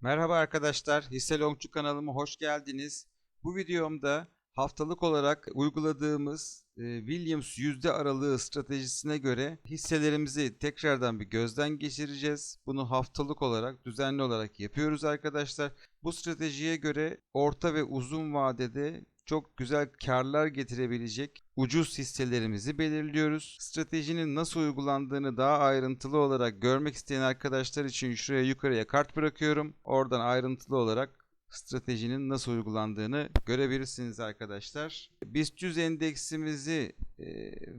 Merhaba arkadaşlar, Hisse Longçu kanalıma hoş geldiniz. Bu videomda haftalık olarak uyguladığımız e, Williams yüzde aralığı stratejisine göre hisselerimizi tekrardan bir gözden geçireceğiz. Bunu haftalık olarak, düzenli olarak yapıyoruz arkadaşlar. Bu stratejiye göre orta ve uzun vadede çok güzel karlar getirebilecek ucuz hisselerimizi belirliyoruz. Stratejinin nasıl uygulandığını daha ayrıntılı olarak görmek isteyen arkadaşlar için şuraya yukarıya kart bırakıyorum. Oradan ayrıntılı olarak stratejinin nasıl uygulandığını görebilirsiniz arkadaşlar. BIST 100 endeksimizi e,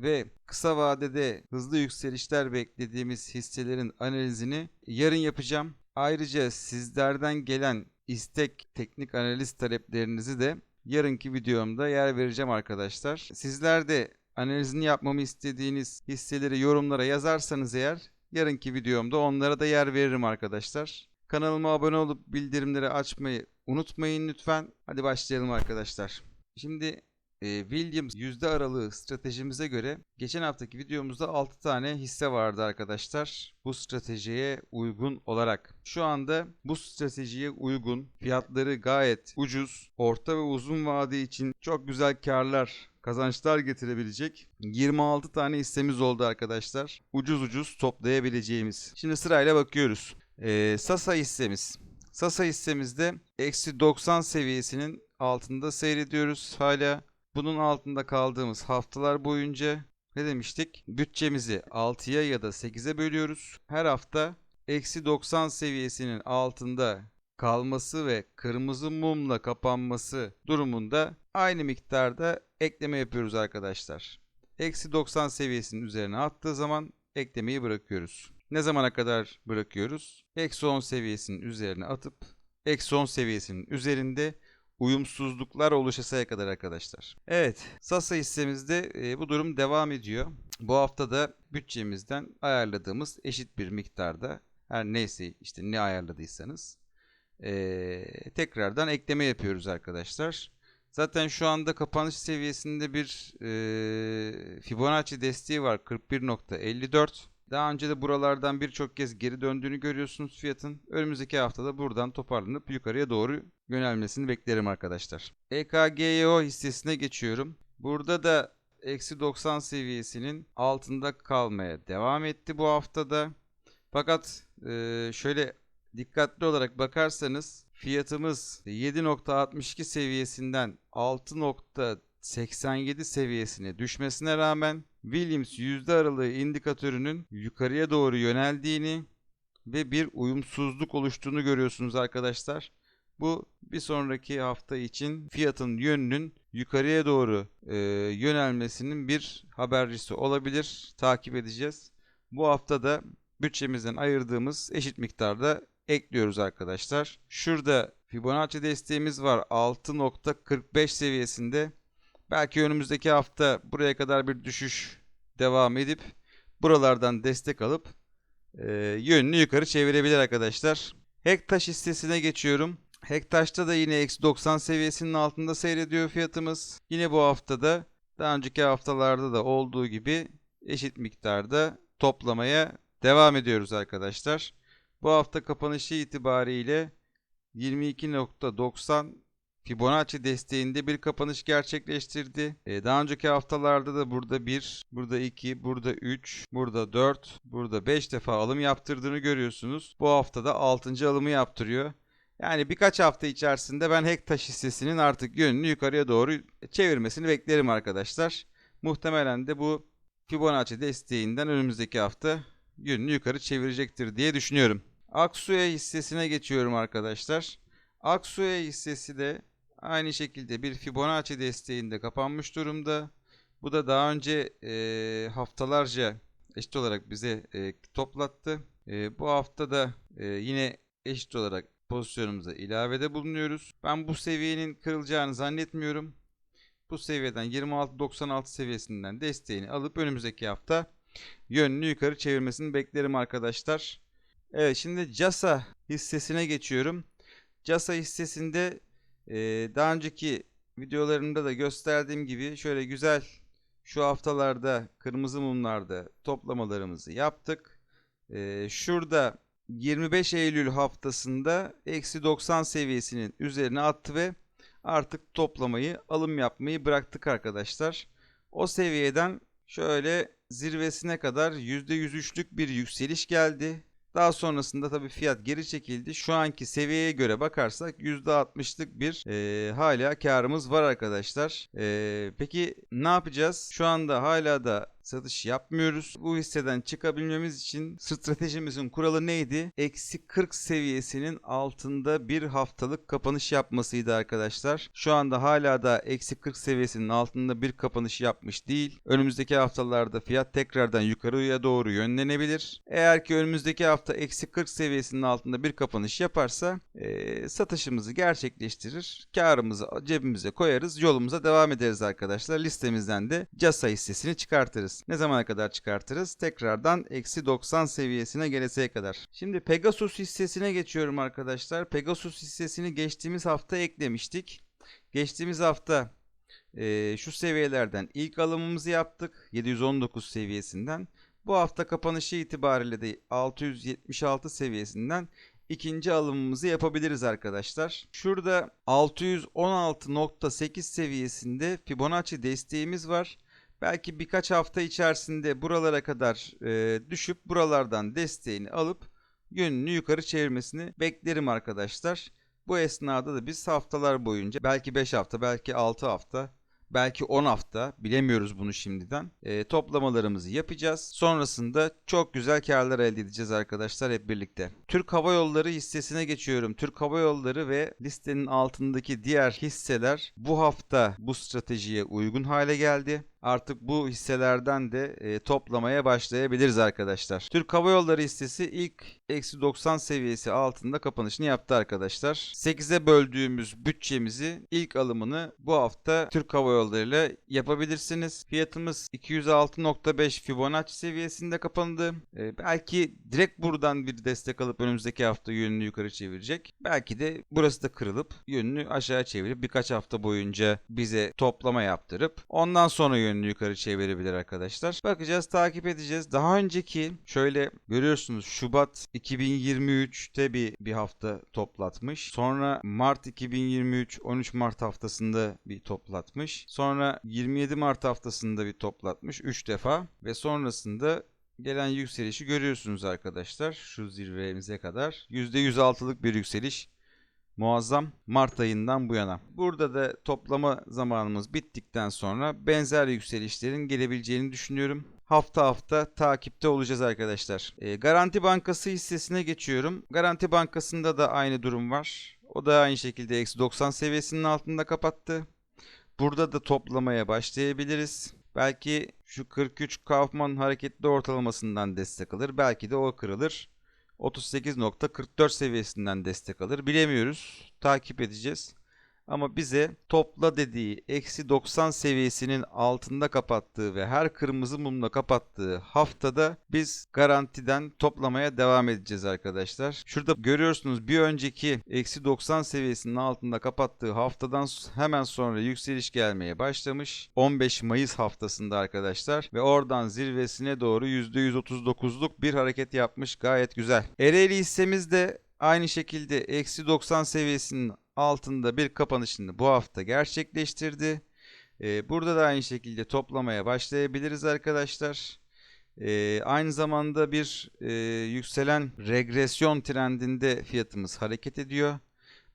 ve kısa vadede hızlı yükselişler beklediğimiz hisselerin analizini yarın yapacağım. Ayrıca sizlerden gelen istek teknik analiz taleplerinizi de yarınki videomda yer vereceğim arkadaşlar. Sizler de analizini yapmamı istediğiniz hisseleri yorumlara yazarsanız eğer yarınki videomda onlara da yer veririm arkadaşlar. Kanalıma abone olup bildirimleri açmayı unutmayın lütfen. Hadi başlayalım arkadaşlar. Şimdi Williams yüzde aralığı stratejimize göre geçen haftaki videomuzda 6 tane hisse vardı arkadaşlar. Bu stratejiye uygun olarak. Şu anda bu stratejiye uygun fiyatları gayet ucuz, orta ve uzun vade için çok güzel karlar kazançlar getirebilecek 26 tane hissemiz oldu arkadaşlar. Ucuz ucuz toplayabileceğimiz. Şimdi sırayla bakıyoruz. Ee, Sasa hissemiz. Sasa hissemizde eksi 90 seviyesinin altında seyrediyoruz hala. Bunun altında kaldığımız haftalar boyunca ne demiştik? Bütçemizi 6'ya ya da 8'e bölüyoruz. Her hafta eksi 90 seviyesinin altında kalması ve kırmızı mumla kapanması durumunda aynı miktarda ekleme yapıyoruz arkadaşlar. Eksi 90 seviyesinin üzerine attığı zaman eklemeyi bırakıyoruz. Ne zamana kadar bırakıyoruz? Eksi 10 seviyesinin üzerine atıp eksi 10 seviyesinin üzerinde uyumsuzluklar oluşasaya kadar arkadaşlar. Evet, Sasa hissemizde e, bu durum devam ediyor. Bu hafta da bütçemizden ayarladığımız eşit bir miktarda her neyse işte ne ayarladıysanız e, tekrardan ekleme yapıyoruz arkadaşlar. Zaten şu anda kapanış seviyesinde bir e, Fibonacci desteği var 41.54. Daha önce de buralardan birçok kez geri döndüğünü görüyorsunuz fiyatın. Önümüzdeki haftada buradan toparlanıp yukarıya doğru yönelmesini beklerim arkadaşlar. EKGO hissesine geçiyorum. Burada da eksi 90 seviyesinin altında kalmaya devam etti bu haftada. Fakat e, şöyle dikkatli olarak bakarsanız fiyatımız 7.62 seviyesinden 6.87 seviyesine düşmesine rağmen Williams yüzde aralığı indikatörünün yukarıya doğru yöneldiğini ve bir uyumsuzluk oluştuğunu görüyorsunuz arkadaşlar. Bu bir sonraki hafta için fiyatın yönünün yukarıya doğru e, yönelmesinin bir habercisi olabilir. Takip edeceğiz. Bu hafta da bütçemizden ayırdığımız eşit miktarda ekliyoruz arkadaşlar. Şurada Fibonacci desteğimiz var 6.45 seviyesinde. Belki önümüzdeki hafta buraya kadar bir düşüş devam edip buralardan destek alıp e, yönünü yukarı çevirebilir arkadaşlar. Hektaş hissesine geçiyorum. Hektaş'ta da yine eksi 90 seviyesinin altında seyrediyor fiyatımız. Yine bu haftada daha önceki haftalarda da olduğu gibi eşit miktarda toplamaya devam ediyoruz arkadaşlar. Bu hafta kapanışı itibariyle 22.90 Fibonacci desteğinde bir kapanış gerçekleştirdi. Ee, daha önceki haftalarda da burada 1, burada 2, burada 3, burada 4, burada 5 defa alım yaptırdığını görüyorsunuz. Bu hafta da 6. alımı yaptırıyor. Yani birkaç hafta içerisinde ben Hektaş hissesinin artık yönünü yukarıya doğru çevirmesini beklerim arkadaşlar. Muhtemelen de bu Fibonacci desteğinden önümüzdeki hafta yönünü yukarı çevirecektir diye düşünüyorum. Aksuya hissesine geçiyorum arkadaşlar. Aksuya hissesi de aynı şekilde bir Fibonacci desteğinde kapanmış durumda. Bu da daha önce e, haftalarca eşit olarak bize e, toplattı. E, bu hafta da e, yine eşit olarak pozisyonumuza ilavede bulunuyoruz. Ben bu seviyenin kırılacağını zannetmiyorum. Bu seviyeden 26.96 seviyesinden desteğini alıp önümüzdeki hafta yönünü yukarı çevirmesini beklerim arkadaşlar. Evet şimdi CASA hissesine geçiyorum. CASA hissesinde daha önceki videolarımda da gösterdiğim gibi şöyle güzel Şu haftalarda kırmızı mumlarda toplamalarımızı yaptık. Şurada 25 Eylül haftasında eksi 90 seviyesinin üzerine attı ve artık toplamayı, alım yapmayı bıraktık arkadaşlar. O seviyeden şöyle zirvesine kadar %103'lük bir yükseliş geldi. Daha sonrasında tabii fiyat geri çekildi. Şu anki seviyeye göre bakarsak %60'lık bir e, hala karımız var arkadaşlar. E, peki ne yapacağız? Şu anda hala da satış yapmıyoruz. Bu hisseden çıkabilmemiz için stratejimizin kuralı neydi? Eksi 40 seviyesinin altında bir haftalık kapanış yapmasıydı arkadaşlar. Şu anda hala da eksi 40 seviyesinin altında bir kapanış yapmış değil. Önümüzdeki haftalarda fiyat tekrardan yukarıya doğru yönlenebilir. Eğer ki önümüzdeki hafta eksi 40 seviyesinin altında bir kapanış yaparsa e, satışımızı gerçekleştirir. Karımızı cebimize koyarız. Yolumuza devam ederiz arkadaşlar. Listemizden de CASA hissesini çıkartırız. Ne zamana kadar çıkartırız? Tekrardan eksi 90 seviyesine geleseye kadar. Şimdi Pegasus hissesine geçiyorum arkadaşlar. Pegasus hissesini geçtiğimiz hafta eklemiştik. Geçtiğimiz hafta e, şu seviyelerden ilk alımımızı yaptık. 719 seviyesinden. Bu hafta kapanışı itibariyle de 676 seviyesinden ikinci alımımızı yapabiliriz arkadaşlar. Şurada 616.8 seviyesinde Fibonacci desteğimiz var. Belki birkaç hafta içerisinde buralara kadar e, düşüp buralardan desteğini alıp yönünü yukarı çevirmesini beklerim arkadaşlar. Bu esnada da biz haftalar boyunca belki 5 hafta belki 6 hafta belki 10 hafta bilemiyoruz bunu şimdiden. E, toplamalarımızı yapacağız. Sonrasında çok güzel karlar elde edeceğiz arkadaşlar hep birlikte. Türk Hava Yolları hissesine geçiyorum. Türk Hava Yolları ve listenin altındaki diğer hisseler bu hafta bu stratejiye uygun hale geldi artık bu hisselerden de e, toplamaya başlayabiliriz arkadaşlar. Türk Hava Yolları hissesi ilk eksi 90 seviyesi altında kapanışını yaptı arkadaşlar. 8'e böldüğümüz bütçemizi ilk alımını bu hafta Türk Hava Yolları ile yapabilirsiniz. Fiyatımız 206.5 Fibonacci seviyesinde kapandı. E, belki direkt buradan bir destek alıp önümüzdeki hafta yönünü yukarı çevirecek. Belki de burası da kırılıp yönünü aşağı çevirip birkaç hafta boyunca bize toplama yaptırıp ondan sonra yönünü yukarı çevirebilir arkadaşlar. Bakacağız, takip edeceğiz. Daha önceki şöyle görüyorsunuz Şubat 2023'te bir bir hafta toplatmış. Sonra Mart 2023 13 Mart haftasında bir toplatmış. Sonra 27 Mart haftasında bir toplatmış 3 defa ve sonrasında gelen yükselişi görüyorsunuz arkadaşlar. Şu zirvemize kadar %106'lık bir yükseliş muazzam Mart ayından bu yana. Burada da toplama zamanımız bittikten sonra benzer yükselişlerin gelebileceğini düşünüyorum. Hafta hafta takipte olacağız arkadaşlar. E, Garanti Bankası hissesine geçiyorum. Garanti Bankası'nda da aynı durum var. O da aynı şekilde eksi 90 seviyesinin altında kapattı. Burada da toplamaya başlayabiliriz. Belki şu 43 Kaufman hareketli ortalamasından destek alır. Belki de o kırılır. 38.44 seviyesinden destek alır. Bilemiyoruz. Takip edeceğiz. Ama bize topla dediği eksi 90 seviyesinin altında kapattığı ve her kırmızı mumla kapattığı haftada biz garantiden toplamaya devam edeceğiz arkadaşlar. Şurada görüyorsunuz bir önceki eksi 90 seviyesinin altında kapattığı haftadan hemen sonra yükseliş gelmeye başlamış. 15 Mayıs haftasında arkadaşlar ve oradan zirvesine doğru %139'luk bir hareket yapmış gayet güzel. Ereğli hissemiz de aynı şekilde eksi 90 seviyesinin altında bir kapanışını bu hafta gerçekleştirdi. Ee, burada da aynı şekilde toplamaya başlayabiliriz arkadaşlar. Ee, aynı zamanda bir e, yükselen regresyon trendinde fiyatımız hareket ediyor.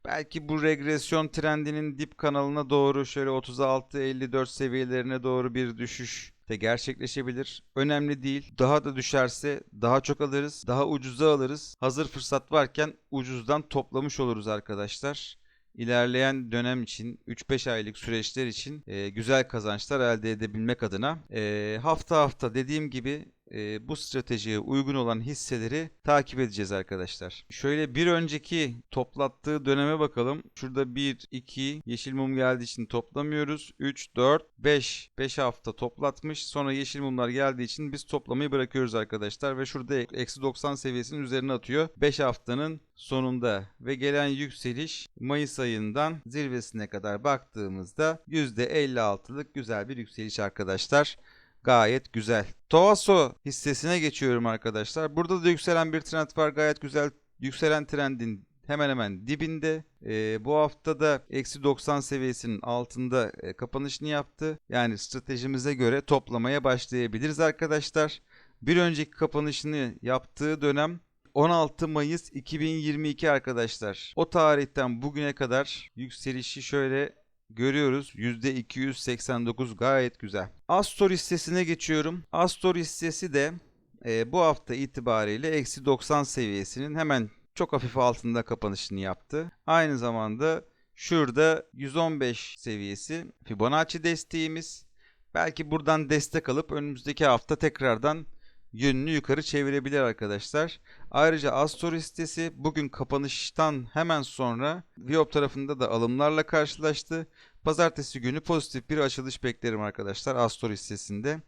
Belki bu regresyon trendinin dip kanalına doğru şöyle 36-54 seviyelerine doğru bir düşüş de gerçekleşebilir. Önemli değil. Daha da düşerse daha çok alırız. Daha ucuza alırız. Hazır fırsat varken ucuzdan toplamış oluruz arkadaşlar ilerleyen dönem için 3-5 aylık süreçler için e, güzel kazançlar elde edebilmek adına e, hafta hafta dediğim gibi e, bu stratejiye uygun olan hisseleri takip edeceğiz arkadaşlar. Şöyle bir önceki toplattığı döneme bakalım. Şurada 1, 2, yeşil mum geldiği için toplamıyoruz. 3, 4, 5. 5 hafta toplatmış. Sonra yeşil mumlar geldiği için biz toplamayı bırakıyoruz arkadaşlar. Ve şurada eksi 90 seviyesinin üzerine atıyor. 5 haftanın sonunda ve gelen yükseliş Mayıs ayından zirvesine kadar baktığımızda %56'lık güzel bir yükseliş arkadaşlar. Gayet güzel. Tovaso hissesine geçiyorum arkadaşlar. Burada da yükselen bir trend var. Gayet güzel. Yükselen trendin hemen hemen dibinde. Ee, bu hafta da eksi 90 seviyesinin altında e, kapanışını yaptı. Yani stratejimize göre toplamaya başlayabiliriz arkadaşlar. Bir önceki kapanışını yaptığı dönem 16 Mayıs 2022 arkadaşlar. O tarihten bugüne kadar yükselişi şöyle görüyoruz. %289 gayet güzel. Astor hissesine geçiyorum. Astor hissesi de e, bu hafta itibariyle eksi 90 seviyesinin hemen çok hafif altında kapanışını yaptı. Aynı zamanda şurada 115 seviyesi Fibonacci desteğimiz. Belki buradan destek alıp önümüzdeki hafta tekrardan yönünü yukarı çevirebilir arkadaşlar. Ayrıca Astor hissesi bugün kapanıştan hemen sonra Viop tarafında da alımlarla karşılaştı. Pazartesi günü pozitif bir açılış beklerim arkadaşlar Astor hissesinde.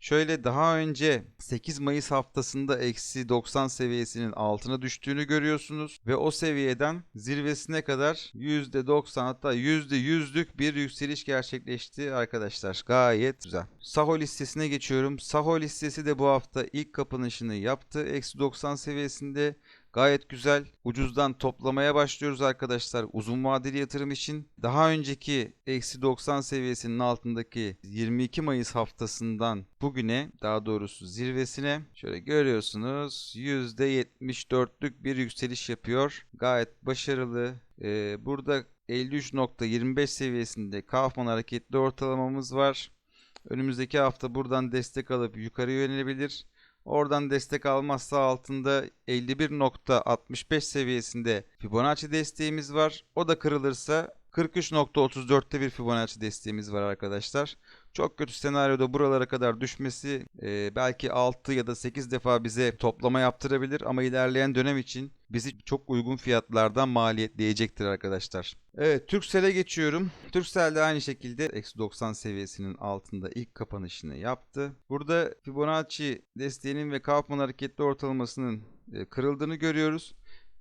Şöyle daha önce 8 Mayıs haftasında eksi 90 seviyesinin altına düştüğünü görüyorsunuz. Ve o seviyeden zirvesine kadar %90 hatta %100'lük bir yükseliş gerçekleşti arkadaşlar. Gayet güzel. Sahol listesine geçiyorum. Sahol listesi de bu hafta ilk kapanışını yaptı. Eksi 90 seviyesinde Gayet güzel. Ucuzdan toplamaya başlıyoruz arkadaşlar. Uzun vadeli yatırım için. Daha önceki eksi 90 seviyesinin altındaki 22 Mayıs haftasından bugüne daha doğrusu zirvesine şöyle görüyorsunuz %74'lük bir yükseliş yapıyor. Gayet başarılı. Ee, burada 53.25 seviyesinde Kaufman hareketli ortalamamız var. Önümüzdeki hafta buradan destek alıp yukarı yönelebilir. Oradan destek almazsa altında 51.65 seviyesinde Fibonacci desteğimiz var. O da kırılırsa 43.34'te bir Fibonacci desteğimiz var arkadaşlar. Çok kötü senaryoda buralara kadar düşmesi e, belki 6 ya da 8 defa bize toplama yaptırabilir ama ilerleyen dönem için bizi çok uygun fiyatlardan maliyetleyecektir arkadaşlar. Evet Turkcell'e geçiyorum. Turkcell de aynı şekilde eksi 90 seviyesinin altında ilk kapanışını yaptı. Burada Fibonacci desteğinin ve Kaufman hareketli ortalamasının e, kırıldığını görüyoruz.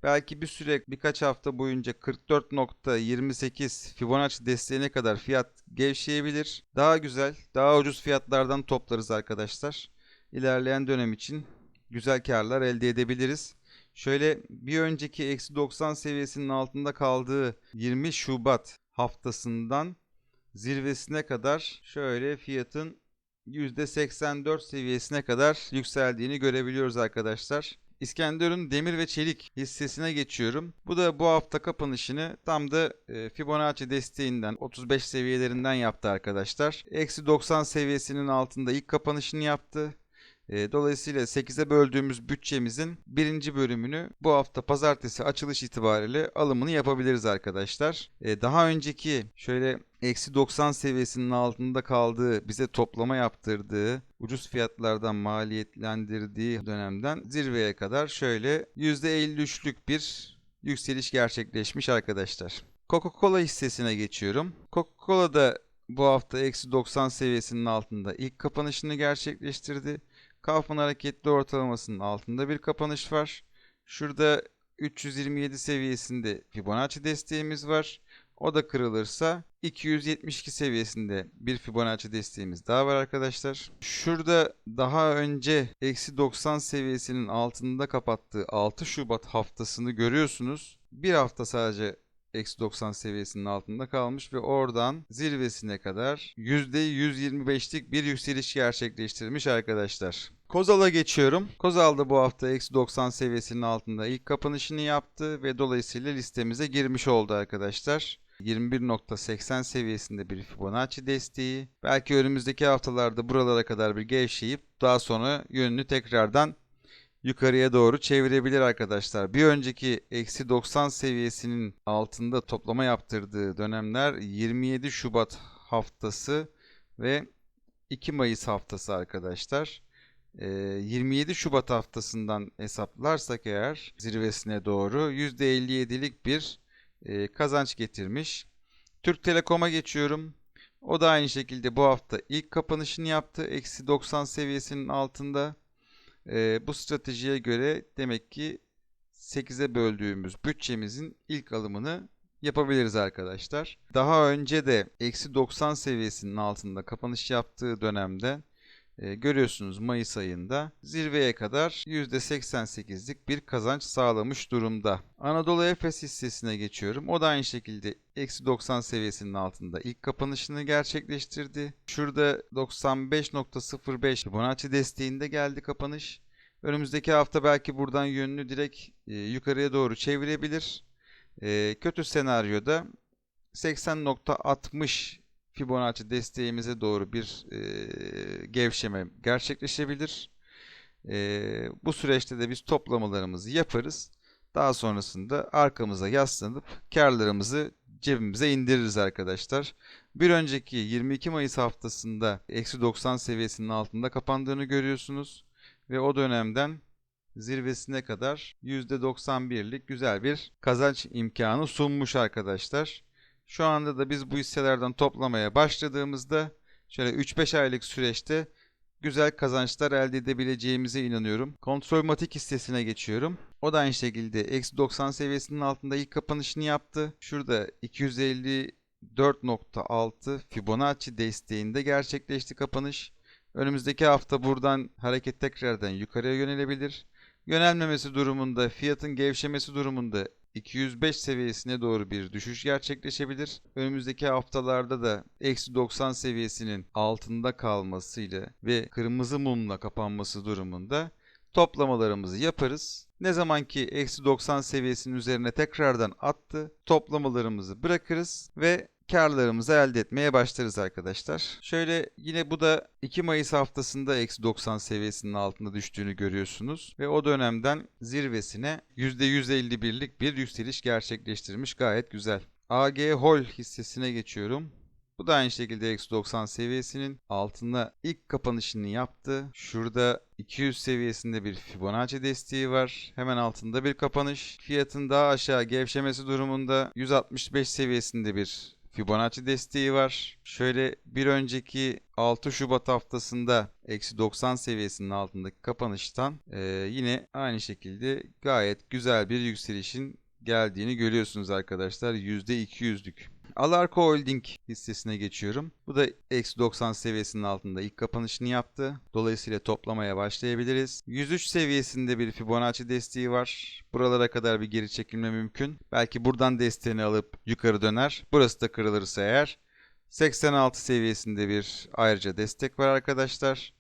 Belki bir süre birkaç hafta boyunca 44.28 Fibonacci desteğine kadar fiyat gevşeyebilir. Daha güzel, daha ucuz fiyatlardan toplarız arkadaşlar. İlerleyen dönem için güzel karlar elde edebiliriz. Şöyle bir önceki eksi 90 seviyesinin altında kaldığı 20 Şubat haftasından zirvesine kadar şöyle fiyatın %84 seviyesine kadar yükseldiğini görebiliyoruz arkadaşlar. İskenderun demir ve çelik hissesine geçiyorum. Bu da bu hafta kapanışını tam da e, Fibonacci desteğinden 35 seviyelerinden yaptı arkadaşlar. Eksi 90 seviyesinin altında ilk kapanışını yaptı. E, dolayısıyla 8'e böldüğümüz bütçemizin birinci bölümünü bu hafta pazartesi açılış itibariyle alımını yapabiliriz arkadaşlar. E, daha önceki şöyle eksi 90 seviyesinin altında kaldığı, bize toplama yaptırdığı, ucuz fiyatlardan maliyetlendirdiği dönemden zirveye kadar şöyle %53'lük bir yükseliş gerçekleşmiş arkadaşlar. Coca-Cola hissesine geçiyorum. Coca-Cola da bu hafta eksi 90 seviyesinin altında ilk kapanışını gerçekleştirdi. Kaufman hareketli ortalamasının altında bir kapanış var. Şurada 327 seviyesinde Fibonacci desteğimiz var. O da kırılırsa 272 seviyesinde bir Fibonacci desteğimiz daha var arkadaşlar. Şurada daha önce eksi 90 seviyesinin altında kapattığı 6 Şubat haftasını görüyorsunuz. Bir hafta sadece eksi 90 seviyesinin altında kalmış ve oradan zirvesine kadar %125'lik bir yükseliş gerçekleştirmiş arkadaşlar. Kozal'a geçiyorum. Kozal da bu hafta eksi 90 seviyesinin altında ilk kapanışını yaptı ve dolayısıyla listemize girmiş oldu arkadaşlar. 21.80 seviyesinde bir Fibonacci desteği. Belki önümüzdeki haftalarda buralara kadar bir gevşeyip daha sonra yönünü tekrardan yukarıya doğru çevirebilir arkadaşlar. Bir önceki eksi 90 seviyesinin altında toplama yaptırdığı dönemler 27 Şubat haftası ve 2 Mayıs haftası arkadaşlar. e, 27 Şubat haftasından hesaplarsak eğer zirvesine doğru %57'lik bir e, kazanç getirmiş. Türk Telekom'a geçiyorum. O da aynı şekilde bu hafta ilk kapanışını yaptı. Eksi 90 seviyesinin altında. E, bu stratejiye göre demek ki 8'e böldüğümüz bütçemizin ilk alımını yapabiliriz arkadaşlar. Daha önce de eksi 90 seviyesinin altında kapanış yaptığı dönemde e, görüyorsunuz Mayıs ayında zirveye kadar %88'lik bir kazanç sağlamış durumda. Anadolu Efes hissesine geçiyorum. O da aynı şekilde eksi 90 seviyesinin altında ilk kapanışını gerçekleştirdi. Şurada 95.05 Fibonacci desteğinde geldi kapanış. Önümüzdeki hafta belki buradan yönünü direkt e, yukarıya doğru çevirebilir. E, kötü senaryoda 80.60 Fibonacci desteğimize doğru bir e, gevşeme gerçekleşebilir. E, bu süreçte de biz toplamalarımızı yaparız. Daha sonrasında arkamıza yaslanıp karlarımızı cebimize indiririz arkadaşlar. Bir önceki 22 Mayıs haftasında eksi 90 seviyesinin altında kapandığını görüyorsunuz. Ve o dönemden zirvesine kadar %91'lik güzel bir kazanç imkanı sunmuş arkadaşlar. Şu anda da biz bu hisselerden toplamaya başladığımızda şöyle 3-5 aylık süreçte güzel kazançlar elde edebileceğimize inanıyorum. Kontrolmatik hissesine geçiyorum. O da aynı şekilde eksi 90 seviyesinin altında ilk kapanışını yaptı. Şurada 254.6 Fibonacci desteğinde gerçekleşti kapanış. Önümüzdeki hafta buradan hareket tekrardan yukarıya yönelebilir. Yönelmemesi durumunda, fiyatın gevşemesi durumunda 205 seviyesine doğru bir düşüş gerçekleşebilir. Önümüzdeki haftalarda da eksi 90 seviyesinin altında kalmasıyla ve kırmızı mumla kapanması durumunda toplamalarımızı yaparız. Ne zaman ki eksi 90 seviyesinin üzerine tekrardan attı, toplamalarımızı bırakırız ve karlarımızı elde etmeye başlarız arkadaşlar. Şöyle yine bu da 2 Mayıs haftasında eksi 90 seviyesinin altında düştüğünü görüyorsunuz. Ve o dönemden zirvesine %151'lik bir yükseliş gerçekleştirmiş gayet güzel. AG Hol hissesine geçiyorum. Bu da aynı şekilde eksi 90 seviyesinin altında ilk kapanışını yaptı. Şurada 200 seviyesinde bir Fibonacci desteği var. Hemen altında bir kapanış. Fiyatın daha aşağı gevşemesi durumunda 165 seviyesinde bir Fibonacci desteği var. Şöyle bir önceki 6 Şubat haftasında eksi 90 seviyesinin altındaki kapanıştan e, yine aynı şekilde gayet güzel bir yükselişin geldiğini görüyorsunuz arkadaşlar. %200'lük. Alarko Holding hissesine geçiyorum. Bu da eksi 90 seviyesinin altında ilk kapanışını yaptı. Dolayısıyla toplamaya başlayabiliriz. 103 seviyesinde bir Fibonacci desteği var. Buralara kadar bir geri çekilme mümkün. Belki buradan desteğini alıp yukarı döner. Burası da kırılırsa eğer 86 seviyesinde bir ayrıca destek var arkadaşlar.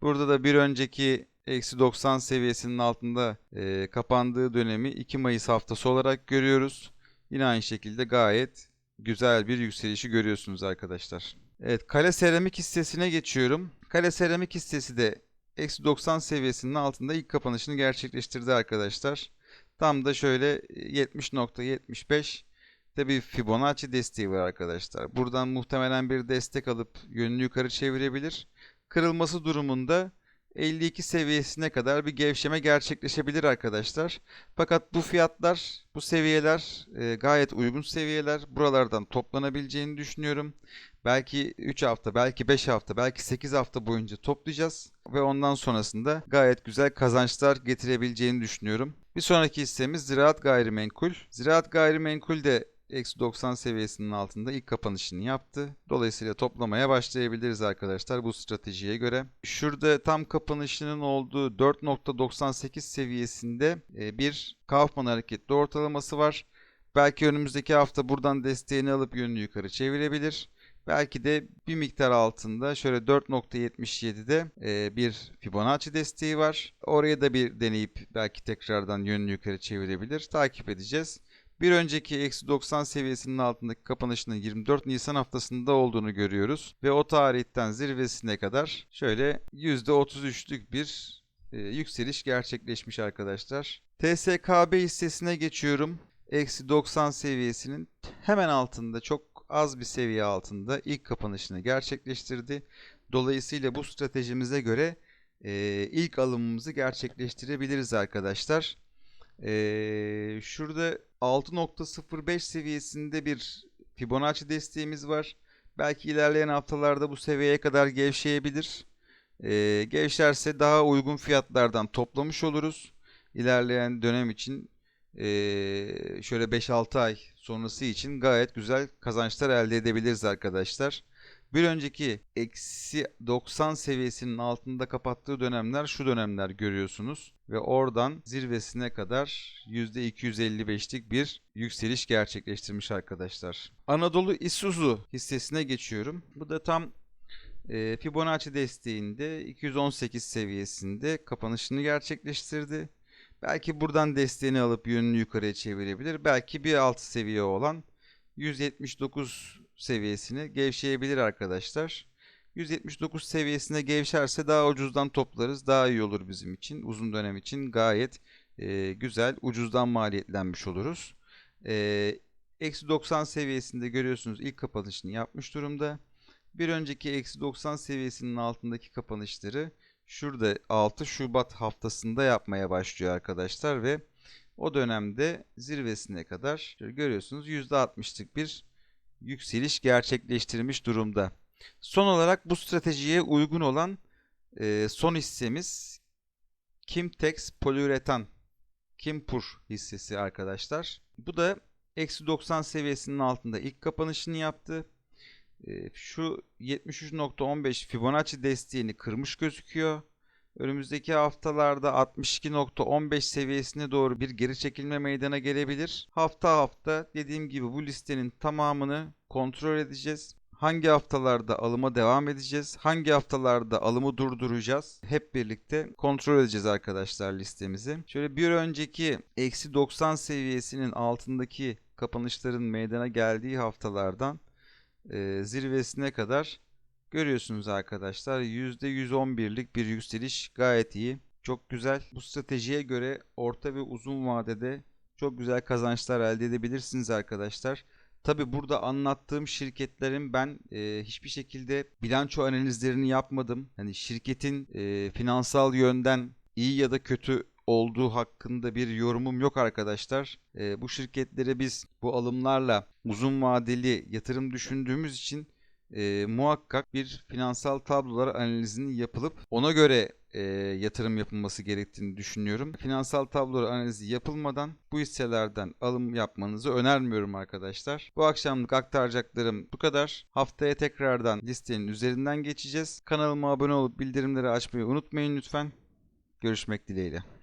Burada da bir önceki eksi 90 seviyesinin altında e, kapandığı dönemi 2 Mayıs haftası olarak görüyoruz. Yine aynı şekilde gayet güzel bir yükselişi görüyorsunuz arkadaşlar. Evet kale seramik hissesine geçiyorum. Kale seramik hissesi de eksi 90 seviyesinin altında ilk kapanışını gerçekleştirdi arkadaşlar. Tam da şöyle 70.75 de bir Fibonacci desteği var arkadaşlar. Buradan muhtemelen bir destek alıp yönünü yukarı çevirebilir. Kırılması durumunda 52 seviyesine kadar bir gevşeme gerçekleşebilir arkadaşlar. Fakat bu fiyatlar, bu seviyeler e, gayet uygun seviyeler. Buralardan toplanabileceğini düşünüyorum. Belki 3 hafta, belki 5 hafta, belki 8 hafta boyunca toplayacağız. Ve ondan sonrasında gayet güzel kazançlar getirebileceğini düşünüyorum. Bir sonraki hissemiz Ziraat Gayrimenkul. Ziraat Gayrimenkul de eksi 90 seviyesinin altında ilk kapanışını yaptı. Dolayısıyla toplamaya başlayabiliriz arkadaşlar bu stratejiye göre. Şurada tam kapanışının olduğu 4.98 seviyesinde e, bir Kaufman hareketli ortalaması var. Belki önümüzdeki hafta buradan desteğini alıp yönünü yukarı çevirebilir. Belki de bir miktar altında şöyle 4.77'de e, bir Fibonacci desteği var. Oraya da bir deneyip belki tekrardan yönünü yukarı çevirebilir. Takip edeceğiz. Bir önceki eksi 90 seviyesinin altındaki kapanışının 24 Nisan haftasında olduğunu görüyoruz. Ve o tarihten zirvesine kadar şöyle %33'lük bir e, yükseliş gerçekleşmiş arkadaşlar. TSKB hissesine geçiyorum. Eksi 90 seviyesinin hemen altında çok az bir seviye altında ilk kapanışını gerçekleştirdi. Dolayısıyla bu stratejimize göre e, ilk alımımızı gerçekleştirebiliriz arkadaşlar. E, şurada 6.05 seviyesinde bir Fibonacci desteğimiz var. Belki ilerleyen haftalarda bu seviyeye kadar gevşeyebilir. E, gevşerse daha uygun fiyatlardan toplamış oluruz. İlerleyen dönem için e, şöyle 5-6 ay sonrası için gayet güzel kazançlar elde edebiliriz arkadaşlar. Bir önceki eksi 90 seviyesinin altında kapattığı dönemler şu dönemler görüyorsunuz. Ve oradan zirvesine kadar %255'lik bir yükseliş gerçekleştirmiş arkadaşlar. Anadolu Isuzu hissesine geçiyorum. Bu da tam e, Fibonacci desteğinde 218 seviyesinde kapanışını gerçekleştirdi. Belki buradan desteğini alıp yönünü yukarıya çevirebilir. Belki bir alt seviye olan 179 seviyesini gevşeyebilir arkadaşlar. 179 seviyesine gevşerse daha ucuzdan toplarız. Daha iyi olur bizim için. Uzun dönem için gayet e, güzel. Ucuzdan maliyetlenmiş oluruz. E, Eksi 90 seviyesinde görüyorsunuz ilk kapanışını yapmış durumda. Bir önceki eksi 90 seviyesinin altındaki kapanışları şurada 6 Şubat haftasında yapmaya başlıyor arkadaşlar ve o dönemde zirvesine kadar görüyorsunuz %60'lık bir yükseliş gerçekleştirmiş durumda. Son olarak bu stratejiye uygun olan e, son hissemiz Kimtex Poliüretan Kimpur hissesi arkadaşlar. Bu da eksi 90 seviyesinin altında ilk kapanışını yaptı. E, şu 73.15 Fibonacci desteğini kırmış gözüküyor. Önümüzdeki haftalarda 62.15 seviyesine doğru bir geri çekilme meydana gelebilir. Hafta hafta dediğim gibi bu listenin tamamını kontrol edeceğiz. Hangi haftalarda alıma devam edeceğiz? Hangi haftalarda alımı durduracağız? Hep birlikte kontrol edeceğiz arkadaşlar listemizi. Şöyle bir önceki eksi 90 seviyesinin altındaki kapanışların meydana geldiği haftalardan e, zirvesine kadar görüyorsunuz arkadaşlar. %111'lik bir yükseliş gayet iyi. Çok güzel. Bu stratejiye göre orta ve uzun vadede çok güzel kazançlar elde edebilirsiniz arkadaşlar. Tabi burada anlattığım şirketlerin ben e, hiçbir şekilde bilanço analizlerini yapmadım. Hani şirketin e, finansal yönden iyi ya da kötü olduğu hakkında bir yorumum yok arkadaşlar. E, bu şirketlere biz bu alımlarla uzun vadeli yatırım düşündüğümüz için e, muhakkak bir finansal tablolar analizinin yapılıp ona göre e, yatırım yapılması gerektiğini düşünüyorum. Finansal tablolar analizi yapılmadan bu hisselerden alım yapmanızı önermiyorum arkadaşlar. Bu akşamlık aktaracaklarım bu kadar. Haftaya tekrardan listenin üzerinden geçeceğiz. Kanalıma abone olup bildirimleri açmayı unutmayın lütfen. Görüşmek dileğiyle.